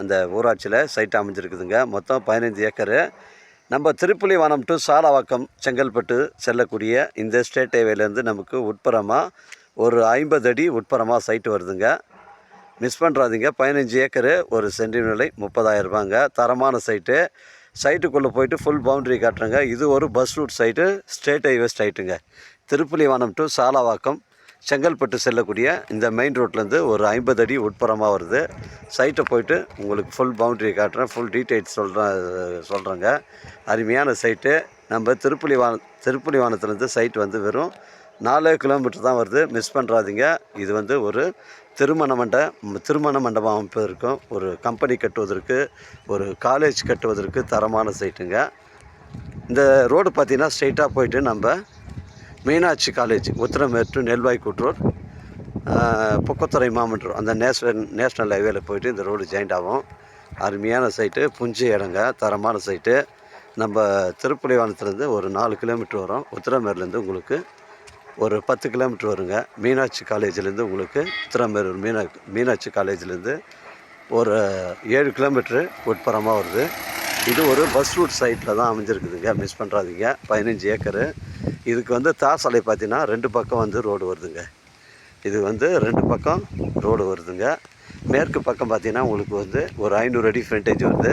அந்த ஊராட்சியில் சைட் அமைஞ்சிருக்குதுங்க. மொத்தம் பதினைந்து ஏக்கரு. நம்ம திருப்புலிவனம் டு சாலவாக்கம் செங்கல்பட்டு செல்லக்கூடிய இந்த ஸ்டேட் ஹைவேலேருந்து நமக்கு உட்புறமாக ஒரு ஐம்பது அடி உட்புறமாக சைட்டு வருதுங்க. மிஸ் பண்ணுறாதீங்க பதினஞ்சு ஏக்கரு ஒரு சென்டி நிலை முப்பதாயிரம் ரூபாங்க. தரமான சைட்டு சைட்டுக்குள்ளே போயிட்டு ஃபுல் பவுண்டரி காட்டுறேங்க. இது ஒரு bus route side state highway சைட்டுங்க Thiruppulivanam to Salavakkam Chengalpattu செல்லக்கூடிய இந்த மெயின் ரோட்லேருந்து ஒரு ஐம்பது அடி உட்புறமாக வருது. சைட்டை போயிட்டு உங்களுக்கு ஃபுல் பவுண்ட்ரி காட்டுறேன். ஃபுல் டீட்டெயில்ஸ் சொல்கிறேன் சொல்கிறேங்க அருமையான சைட்டு நம்ம திருப்புலிவான திருப்புலிவானத்துலேருந்து சைட் வந்து வெறும் நாலு கிலோமீட்டர் தான் வருது. மிஸ் பண்ணுறாதீங்க இது வந்து ஒரு திருமண மண்ட திருமண மண்டபம் அமைப்பதற்கும் ஒரு கம்பெனி கட்டுவதற்கு ஒரு காலேஜ் கட்டுவதற்கு தரமான சைட்டுங்க இந்த ரோடு பார்த்தீங்கன்னா ஸ்ட்ரெயிட்டாக போயிட்டு நம்ம மீனாட்சி காலேஜ் உத்திரமேட்டு நெல்வாய் கூட்டுரோட் பொக்கத்துறை மாமன்றம் அந்த நேஷனல் நேஷ்னல் ஹைவேல போயிட்டு இந்த ரோடு ஜாயிண்ட் ஆகும். அருமையான சைட்டு புஞ்சு இடங்க தரமான சைட்டு நம்ம திருப்புலிவானத்துலேருந்து ஒரு நாலு கிலோமீட்டர் வரும். உத்திரமேர்லேருந்து உங்களுக்கு ஒரு பத்து கிலோமீட்டர் வருங்க. மீனாட்சி காலேஜ்லேருந்து உங்களுக்கு உத்திரமேரூர் மீனா மீனாட்சி காலேஜ்லேருந்து ஒரு ஏழு கிலோமீட்ரு உட்புறமாக வருது. இது ஒரு பஸ் ரூட் சைட்டில் தான் அமைஞ்சிருக்குதுங்க. மிஸ் பண்ணுறாதீங்க பதினஞ்சு ஏக்கரு. இதுக்கு வந்து தார் சாலை பார்த்தீங்கன்னா ரெண்டு பக்கம் வந்து ரோடு வருதுங்க. இது வந்து ரெண்டு பக்கம் ரோடு வருதுங்க. மேற்கு பக்கம் பார்த்தீங்கன்னா உங்களுக்கு வந்து ஒரு ஐநூறு அடி ஃப்ரண்டேஜ் வருது.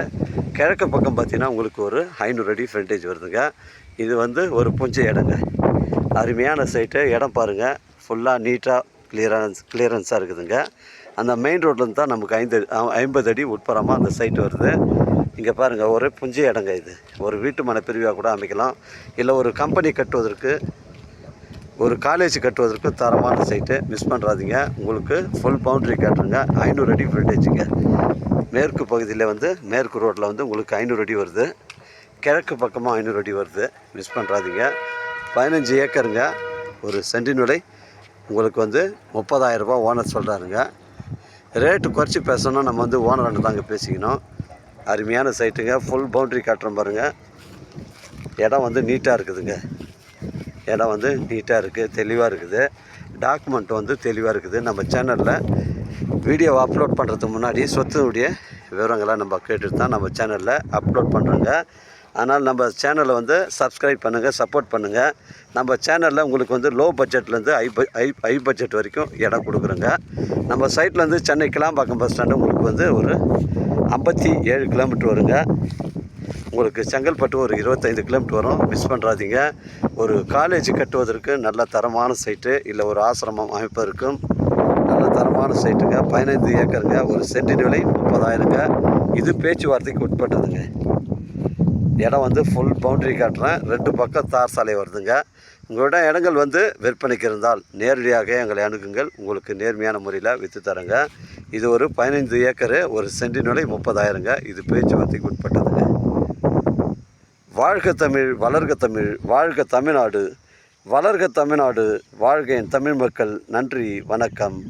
கிழக்கு பக்கம் பார்த்தீங்கன்னா உங்களுக்கு ஒரு ஐநூறு அடி ஃப்ரண்டேஜ் வருதுங்க. இது வந்து ஒரு புஞ்ச இடங்க. அருமையான சைட்டு இடம் பாருங்கள் ஃபுல்லாக நீட்டாக கிளியரன்ஸ் கிளியரன்ஸாக இருக்குதுங்க. அந்த மெயின் ரோட்லேருந்து தான் நமக்கு ஐந்து ஐம்பது அடி உட்புறமாக அந்த சைட்டு வருது. இங்கே பாருங்கள் ஒரு புஞ்சு இடங்க இது. ஒரு வீட்டு மனை பிரிவாக கூட அமைக்கலாம். இல்லை ஒரு கம்பெனி கட்டுவதற்கு ஒரு காலேஜ் கட்டுவதற்கு தரமான சைட்டு மிஸ் பண்ணுறாதீங்க உங்களுக்கு ஃபுல் பவுண்ட்ரி கட்டுறங்க. ஐநூறு அடி ஃப்ரண்டேஜுங்க மேற்கு பகுதியில் வந்து மேற்கு ரோட்டில் வந்து உங்களுக்கு ஐநூறு அடி வருது. கிழக்கு பக்கமாக ஐநூறு அடி வருது. மிஸ் பண்ணுறாதீங்க பதினஞ்சு ஏக்கருங்க. ஒரு சென்டின் உங்களுக்கு வந்து முப்பதாயிரரூபா ஓனர் சொல்கிறாருங்க ரேட்டு குறைச்சி பேசணும்னா நம்ம வந்து ஓனர் தாங்க பேசிக்கணும். அருமையான சைட்டுங்க. ஃபுல் பவுண்ட்ரி காட்டுறோம் பாருங்கள் இடம் வந்து நீட்டாக இருக்குதுங்க. இடம் வந்து நீட்டாக இருக்குது தெளிவாக இருக்குது. டாக்குமெண்ட் வந்து தெளிவாக இருக்குது. நம்ம சேனலில் வீடியோ அப்லோட் பண்ணுறதுக்கு முன்னாடி சொத்துனுடைய விவரங்களை நம்ம கேட்டுட்டு தான் நம்ம சேனலில் அப்லோட் பண்ணுறோங்க அதனால் நம்ம சேனலை வந்து சப்ஸ்கிரைப் பண்ணுங்கள் சப்போர்ட் பண்ணுங்கள் நம்ம சேனலில் உங்களுக்கு வந்து லோ பட்ஜெட்லேருந்து ஹை ஹை ஹை பட்ஜெட் வரைக்கும் இடம் கொடுக்குறோங்க. நம்ம சைட்லேருந்து சென்னை கிளாம்பாக்கம் பஸ் ஸ்டாண்டு உங்களுக்கு வந்து ஒரு ஐம்பத்தி ஏழு கிலோமீட்டர் வருங்க. உங்களுக்கு செங்கல்பட்டு ஒரு இருபத்தைந்து கிலோமீட்டர் வரும். மிஸ் பண்ணுறாதீங்க ஒரு காலேஜ் கட்டுவதற்கு நல்ல தரமான சைட்டு இல்லை ஒரு ஆசிரமம் அமைப்பதற்கும் நல்ல தரமான சைட்டுங்க பதினைந்து ஏக்கருங்க. ஒரு சென்டின் விலை முப்பதாயிரங்க. இது பேச்சுவார்த்தைக்கு உட்பட்டதுங்க. இடம் வந்து ஃபுல் பவுண்டரி காட்டுறேன். ரெண்டு பக்கம் தார் சாலை வருதுங்க. உங்களோட இடங்கள் வந்து விற்பனைக்கு இருந்தால் நேரடியாக எங்களை அணுகுங்கள். உங்களுக்கு நேர்மையான முறையில் விற்று தரேங்க. இது ஒரு பதினைந்து ஏக்கரு ஒரு சென்டின் விலை முப்பதாயிரங்க. இது பேச்சுவார்த்தைக்கு உட்பட்டதுங்க. வாழ்க தமிழ் வளர்க தமிழ் வாழ்க தமிழ்நாடு. வளர்க தமிழ்நாடு வாழ்க என் தமிழ் மக்கள். நன்றி வணக்கம்.